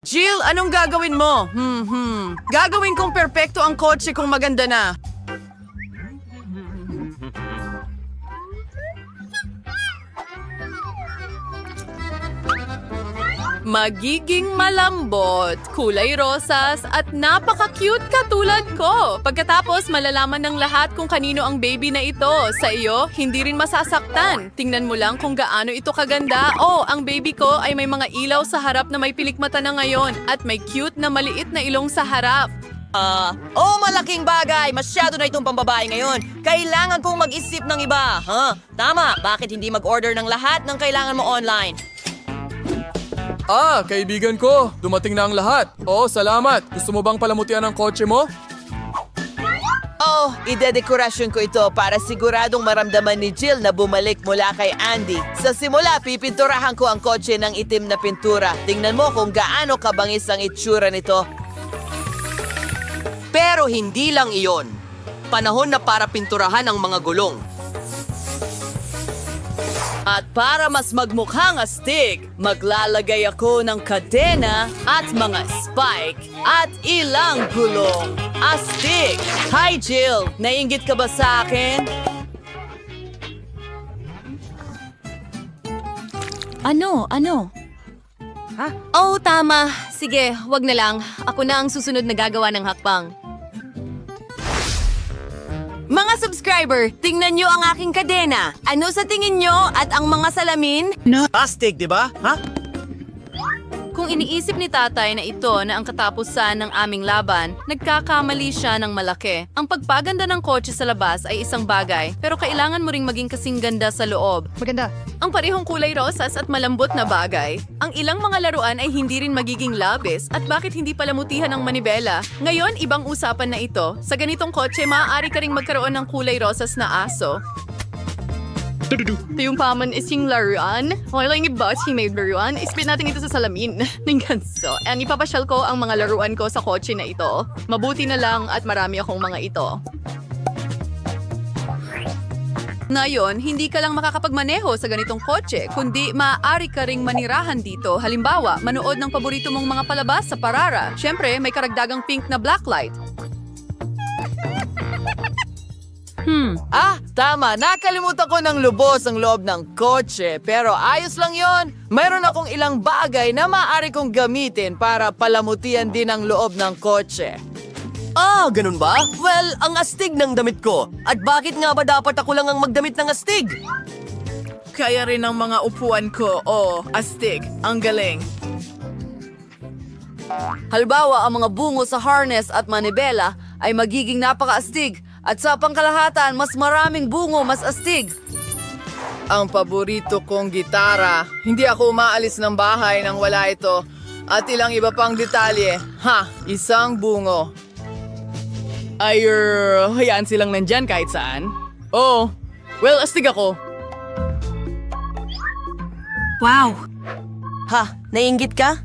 Jill, anong gagawin mo? Hmm, hmm. Gagawin kong perpekto ang kotse kung maganda na. Magiging malambot, kulay rosas, at napaka-cute katulad ko. Pagkatapos, malalaman ng lahat kung kanino ang baby na ito. Sa iyo, hindi rin masasaktan. Tingnan mo lang kung gaano ito kaganda. Oh, ang baby ko ay may mga ilaw sa harap na may pilikmata na ngayon at may cute na maliit na ilong sa harap. Ah, oh, malaking bagay. Masyado na itong pambabae ngayon. Kailangan kong mag-isip ng iba. Huh? Tama, bakit hindi mag-order ng lahat ng kailangan mo online? Ah, kaibigan ko. Dumating na ang lahat. Oh, salamat. Gusto mo bang palamutian ang kotse mo? Oh, idedekorasyon ko ito para siguradong maramdaman ni Jill na bumalik mula kay Andy. Sa simula, pipinturahan ko ang kotse ng itim na pintura. Tingnan mo kung gaano kabangis ang itsura nito. Pero hindi lang iyon. Panahon na para pinturahan ang mga gulong. At para mas magmukhang astig, maglalagay ako ng kadena at mga spike at ilang gulong. Astig! Hi Jill! Nainggit ka ba sa akin? Ano? Ano? Oh, tama. Sige, wag na lang. Ako na ang susunod na gagawa ng hakbang. Mga subscriber, tingnan nyo ang aking kadena. Ano sa tingin nyo at ang mga salamin? Astig, di ba? Ha? Iniisip ni tatay na ito na ang katapusan ng aming laban, nagkakamali siya ng malaki. Ang pagpaganda ng kotse sa labas ay isang bagay, pero kailangan mo ring maging kasing ganda sa loob. Maganda. Ang parehong kulay rosas at malambot na bagay. Ang ilang mga laruan ay hindi rin magiging labis at bakit hindi palamutihan ng manibela. Ngayon, ibang usapan na ito. Sa ganitong kotse, maaari ka ring magkaroon ng kulay rosas na aso. Ito yung paman is yung laruan. Okay lang iba si may laruan. Ispit natin ito sa salamin ng ganso. And ipapasyal ko ang mga laruan ko sa kotse na ito. Mabuti na lang at marami akong mga ito. Ngayon, hindi ka lang makakapagmaneho sa ganitong kotse, kundi maaari ka ring manirahan dito. Halimbawa, manood ng paborito mong mga palabas sa parara. Siyempre, may karagdagang pink na blacklight. Ah, tama. Nakalimutan ko ng lubos ang loob ng kotse. Pero ayos lang yon. Mayroon akong ilang bagay na maaari kong gamitin para palamutian din ang loob ng kotse. Ah, ganun ba? Well, ang astig ng damit ko. At bakit nga ba dapat ako lang ang magdamit ng astig? Kaya rin ang mga upuan ko. Oh, astig. Ang galing. Halimbawa, ang mga bungo sa harness at manibela ay magiging napakaastig at sa pangkalahatan, mas maraming bungo mas astig. Ang paborito kong gitara. Hindi ako umaalis ng bahay nang wala ito. At ilang iba pang detalye. Ha, isang bungo. Ay, er, hayaan silang nandyan kahit saan. Oo. Well, astig ako. Ha, naiingit ka?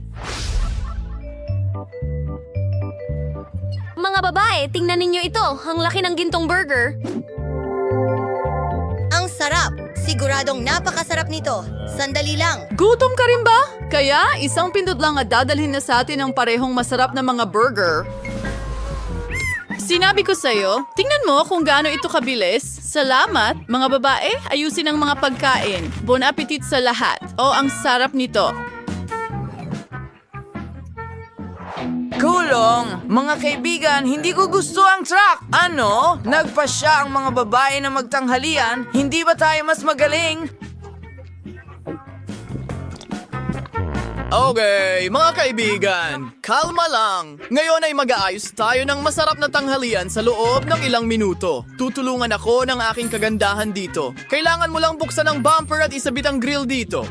Mga babae, tingnan ninyo ito. Ang laki ng gintong burger. Ang sarap! Siguradong napakasarap nito. Sandali lang. Gutom ka rin ba? Kaya, isang pindot lang at dadalhin na sa atin ang parehong masarap na mga burger. Sinabi ko sa'yo, tingnan mo kung gaano ito kabilis. Salamat, mga babae, ayusin ang mga pagkain. Bon appetit sa lahat. Oh, ang sarap nito. Kulong! Mga kaibigan, hindi ko gusto ang truck! Ano? Nagpasya ang mga babae na magtanghalian? Hindi ba tayo mas magaling? Okay, mga kaibigan, kalma lang. Ngayon ay mag-aayos tayo ng masarap na tanghalian sa loob ng ilang minuto. Tutulungan ako ng aking kagandahan dito. Kailangan mo lang buksan ang bumper at isabit ang grill dito.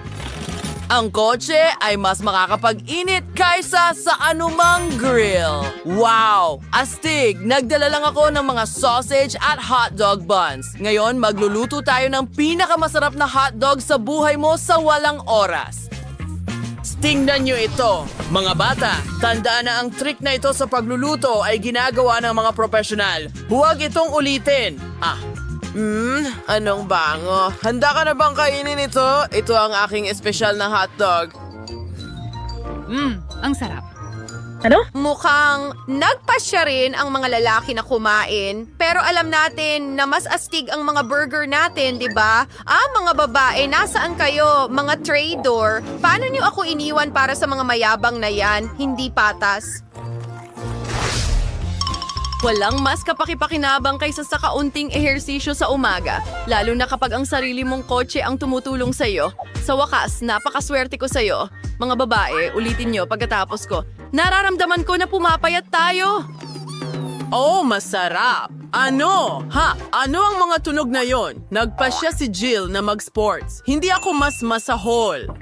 Ang kotse ay mas makakapag-init kaysa sa anumang grill. Wow! Astig! Nagdala lang ako ng mga sausage at hotdog buns. Ngayon, magluluto tayo ng pinakamasarap na hotdog sa buhay mo sa walang oras. Tingnan nyo ito, mga bata. Tandaan na ang trick na ito sa pagluluto ay ginagawa ng mga profesional. Huwag itong ulitin. Ah, Hmm, anong bango? Handa ka na bang kainin ito? Ito ang aking espesyal na hotdog. Mmm, ang sarap. Mukhang nagpasya rin ang mga lalaki na kumain. Pero alam natin na mas astig ang mga burger natin, di ba? Ah, mga babae, nasaan kayo? Mga trader. Paano niyo ako iniwan para sa mga mayabang na yan? Hindi patas. Walang mas kapakipakinabang kaysa sa kaunting ehersisyo sa umaga, lalo na kapag ang sarili mong kotse ang tumutulong sa'yo. Sa wakas, napakaswerte ko sa'yo. Mga babae, ulitin nyo pagkatapos ko. Nararamdaman ko na pumapayat tayo. Oh, masarap! Ano? Ha? Ano ang mga tunog na yon? Nagpasya si Jill na mag-sports. Hindi ako mas masahol.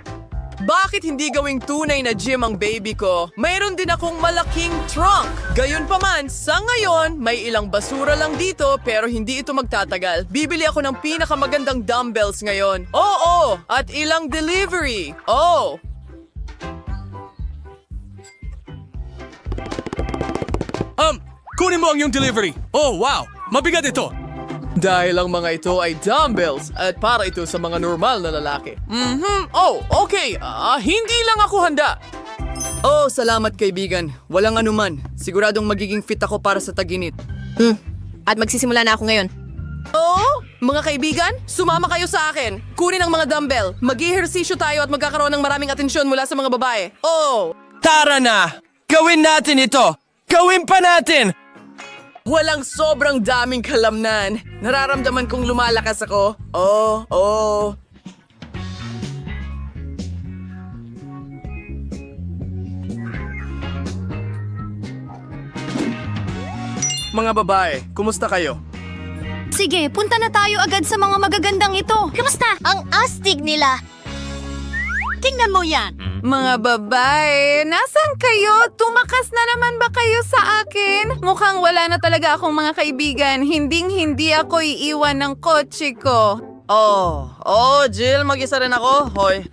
Bakit hindi gawing tunay na gym ang baby ko? Mayroon din akong malaking trunk. Gayunpaman, sa ngayon, may ilang basura lang dito pero hindi ito magtatagal. Bibili ako ng pinakamagandang dumbbells ngayon. Oo, at ilang delivery. Oh, Um, kunin mo ang iyong delivery. Oh, wow! Mabigat ito. Dahil ang mga ito ay dumbbells at para ito sa mga normal na lalaki. Mhm. Oh, okay. Ah, hindi lang ako handa. Oh, salamat kaibigan. Walang anuman. Siguradong magiging fit ako para sa taginit. At magsisimula na ako ngayon. Oh, mga kaibigan, sumama kayo sa akin. Kunin ang mga dumbbell. Mag-ehersisyo tayo at magkakaroon ng maraming atensyon mula sa mga babae. Oh, Tara na! Gawin natin ito! Gawin pa natin! Walang sobrang daming kalamnan. Nararamdaman kong lumalakas ako. Oh, oh. Mga babae, kumusta kayo? Sige, punta na tayo agad sa mga magagandang ito. Kamusta? Ang astig nila. Tingnan mo yan. Mga babae, nasan kayo? Tumakas na naman ba kayo sa akin? Mukhang wala na talaga akong mga kaibigan. Hinding hindi ako iiwan ng kotse ko. Oh, oh, Jill, mag-isa rin ako. Hoy.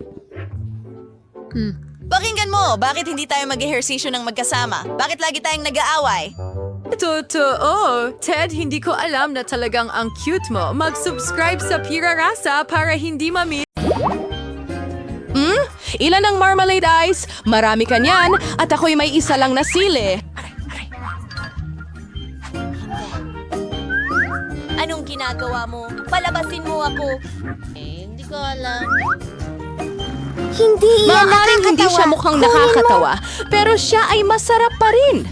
Pakinggan mo, bakit hindi tayo mag-ehersisyo ng magkasama? Bakit lagi tayong nag-aaway? Totoo. Ted, hindi ko alam na talagang ang cute mo. Mag-subscribe sa Pira Rasa para hindi mami... Ilan ang marmalade ice? Marami ka niyan at ako'y may isa lang na sili. Anong ginagawa mo? Palabasin mo ako. Eh, hindi ko alam. Hindi iyan Maaaring hindi siya mukhang Kunin mo. nakakatawa, pero siya ay masarap pa rin.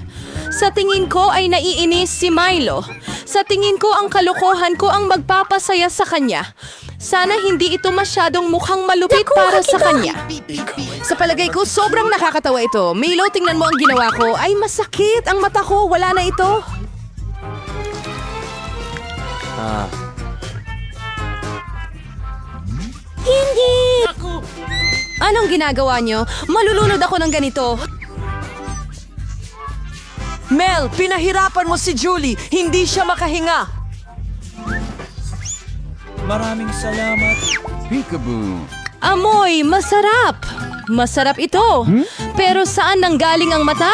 Sa tingin ko ay naiinis si Milo. Sa tingin ko ang kalokohan ko ang magpapasaya sa kanya. Sana hindi ito masyadong mukhang malupit para sa kanya. Sa palagay ko, sobrang nakakatawa ito. Milo, tingnan mo ang ginawa ko. Ay, masakit. Ang mata ko, wala na ito. Hindi! Anong ginagawa niyo? Malulunod ako ng ganito. Mel, pinahirapan mo si Julie. Hindi siya makahinga. Maraming salamat. Peekaboo. Amoy, masarap. Masarap ito. Pero saan nanggaling ang mata?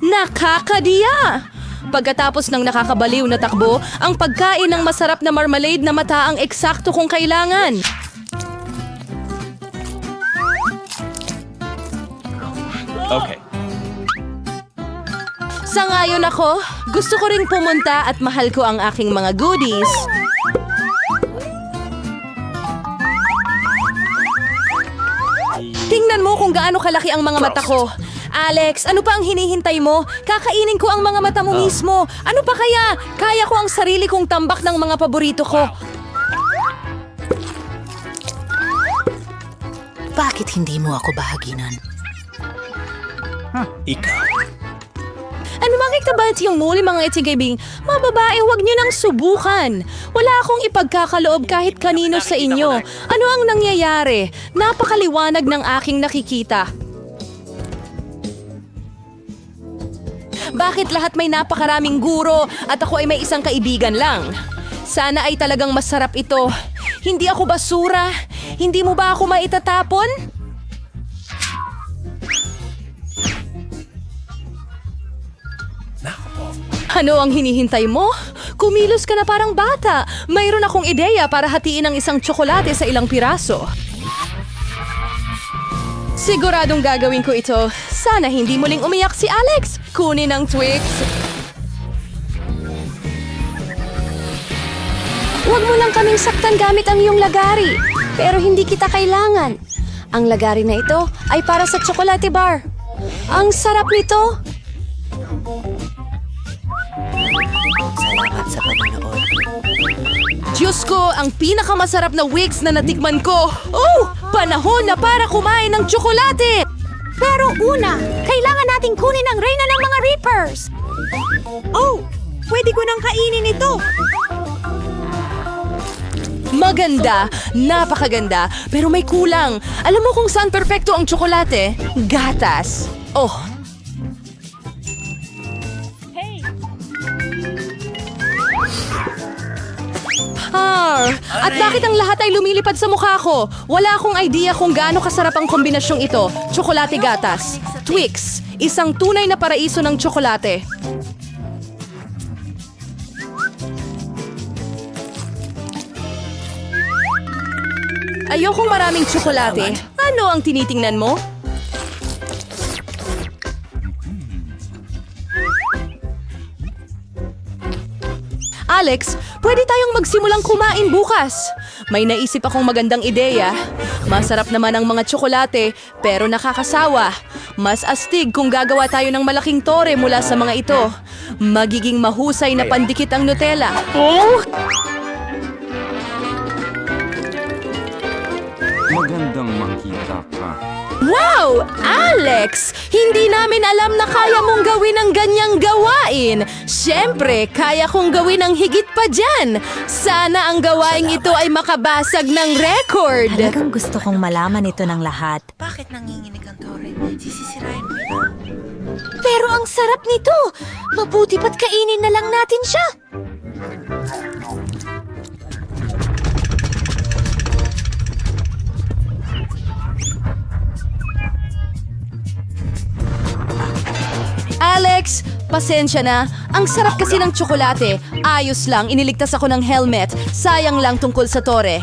Nakakadiya. Pagkatapos ng nakakabaliw na takbo, ang pagkain ng masarap na marmalade na mata ang eksakto kong kailangan. Okay. Sangayon ako, gusto ko ring pumunta at mahal ko ang aking mga goodies. Tingnan mo kung gaano kalaki ang mga mata ko. Alex, ano pa ang hinihintay mo? Kakainin ko ang mga mata mo mismo. Ano pa kaya? Kaya ko ang sarili kong tambak ng mga paborito ko. Bakit hindi mo ako bahaginan? Ikaw. Makikita ba yung muli mga itigibing? Mga babae, huwag niyo nang subukan. Wala akong ipagkakaloob kahit kanino sa inyo. Ano ang nangyayari? Napakaliwanag ng aking nakikita. Bakit lahat may napakaraming guro at ako ay may isang kaibigan lang? Sana ay talagang masarap ito. Hindi ako basura. Hindi mo ba ako maitatapon? Ano ang hinihintay mo? Kumilos ka na parang bata. Mayroon akong ideya para hatiin ang isang tsokolate sa ilang piraso. Siguradong gagawin ko ito. Sana hindi muling umiyak si Alex. Kunin ang Twix. Huwag mo lang kaming saktan gamit ang iyong lagari. Pero hindi kita kailangan. Ang lagari na ito ay para sa chocolate bar. Ang sarap nito. Diyos ko, ang pinakamasarap na Wix na natikman ko. Oh, panahon na para kumain ng tsokolate. Pero una, kailangan nating kunin ang reyna ng mga Reapers. Oh, pwede ko nang kainin ito. Maganda, napakaganda, pero may kulang. Alam mo kung saan perpekto ang tsokolate? Gatas. Oh. Har, at bakit ang lahat ay lumilipad sa mukha ko? Wala akong idea kung gaano kasarap ang kombinasyong ito. Tsokolate gatas. Twix, isang tunay na paraiso ng tsokolate. Ayokong maraming tsokolate. Ano ang tinitingnan mo? Alex, pwede tayong magsimulang kumain bukas. May naisip akong magandang ideya. Masarap naman ang mga tsokolate, pero nakakasawa. Mas astig kung gagawa tayo ng malaking tore mula sa mga ito. Magiging mahusay na pandikit ang Nutella. Magandang makita ka. Wow! Alex! Hindi namin alam na kaya mong gawin ang ganyang gawain. Siyempre, kaya kong gawin ang higit pa dyan. Sana ang gawain ito ay makabasag ng record. Talagang gusto kong malaman ito ng lahat. Pero ang sarap nito. Mabuti pat kainin na lang natin siya. Pasensya na. Ang sarap kasi ng tsokolate. Ayos lang, iniligtas ako ng helmet. Sayang lang tungkol sa tore.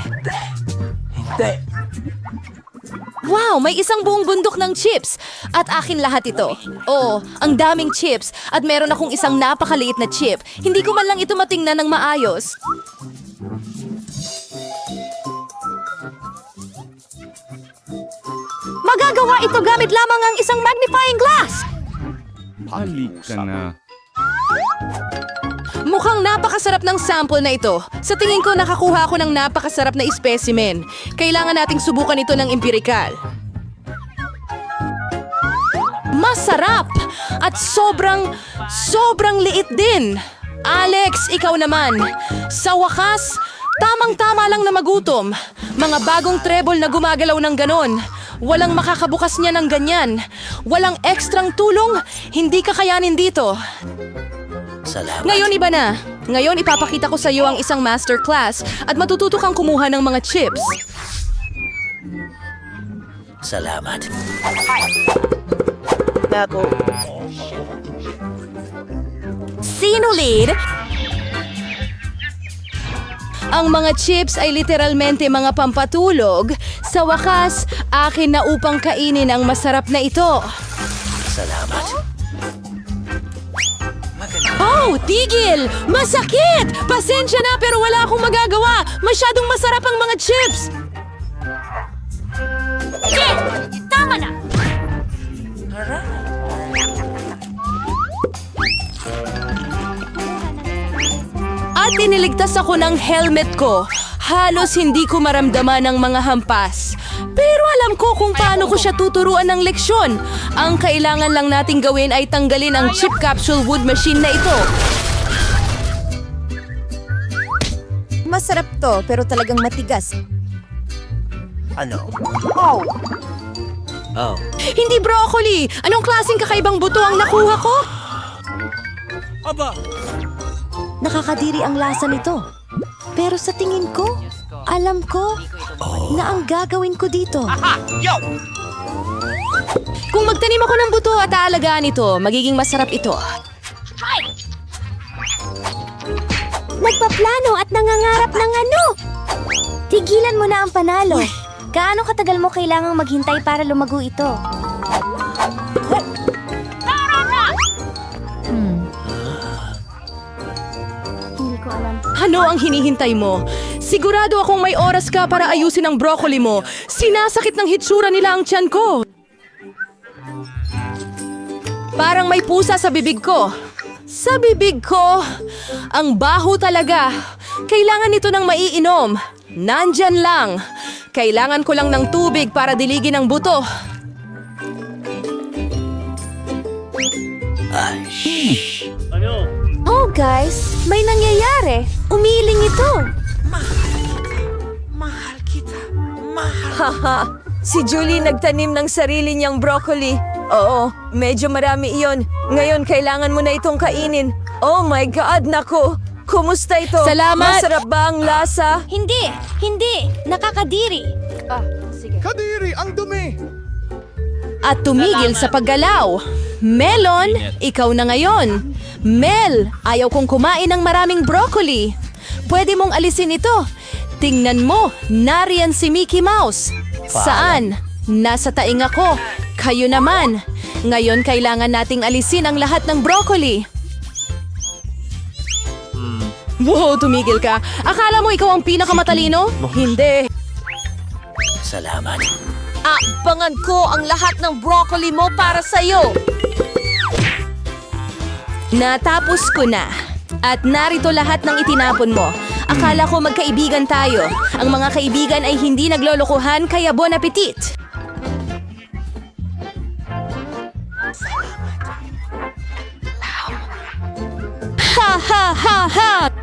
Wow, may isang buong bundok ng chips. At akin lahat ito. Oo, ang daming chips. At meron akong isang napakaliit na chip. Hindi ko man lang ito matingnan ng maayos. Magagawa ito gamit lamang ang isang magnifying glass. Halik ka na. Mukhang napakasarap ng sample na ito. Sa tingin ko, nakakuha ako ng napakasarap na specimen. Kailangan nating subukan ito ng empirikal. Masarap! At sobrang, sobrang liit din. Alex, ikaw naman. Sa wakas, tamang-tama lang na magutom. Mga bagong treble na gumagalaw ng ganon. Walang makakabukas niya ng ganyan. Walang ekstrang tulong. Hindi kakayanin dito. Ngayon iba na. Ngayon ipapakita ko sa iyo ang isang masterclass at matututo kang kumuha ng mga chips. Sino lead? Ang mga chips ay literalmente mga pampatulog. Sa wakas, akin na upang kainin ang masarap na ito. Salamat. Oh, tigil! Masakit! Pasensya na pero wala akong magagawa. Masyadong masarap ang mga chips. Tama na. At iniligtas ako ng helmet ko. Halos hindi ko maramdaman ang mga hampas. Pero alam ko kung paano ko siya tuturuan ng leksyon. Ang kailangan lang nating gawin ay tanggalin ang chip capsule wood machine na ito. Masarap to, pero talagang matigas. Hindi broccoli! Anong klaseng kakaibang buto ang nakuha ko? Aba, Nakakadiri ang lasa nito. Pero sa tingin ko, alam ko na ang gagawin ko dito. Kung magtanim ako ng buto at aalagaan ito, magiging masarap ito. Nagpaplano at nangangarap ng ano? Tigilan mo na ang panalo. Gaano katagal mo kailangang maghintay para lumago ito? Ano ang hinihintay mo? Sigurado akong may oras ka para ayusin ang broccoli mo. Sinasakit ng hitsura nila ang tiyan ko. Parang may pusa sa bibig ko. Sa bibig ko, ang baho talaga. Kailangan nito ng maiinom. Nandyan lang. Kailangan ko lang ng tubig para diligin ang buto. Oh guys, may nangyayari. Umiiling ito. Haha, si Julie nagtanim ng sarili niyang broccoli. Oo, medyo marami iyon. Ngayon, kailangan mo na itong kainin. Oh my God, nako! Kumusta ito? Salamat! Masarap ba ang lasa? Hindi, hindi. Nakakadiri. At tumigil sa paggalaw. Melon, ikaw na ngayon. Mel, ayaw kong kumain ng maraming broccoli. Pwede mong alisin ito. Tingnan mo, nariyan si Mickey Mouse. Saan? Nasa taing ako. Kayo naman. Ngayon kailangan nating alisin ang lahat ng broccoli. Wow, tumigil ka. Akala mo ikaw ang pinakamatalino? Hindi. Abangan ko ang lahat ng broccoli mo para sa'yo. Natapos ko na. At narito lahat ng itinapon mo. Akala ko magkaibigan tayo. Ang mga kaibigan ay hindi naglolokohan kaya bon appetit. Ha ha ha ha!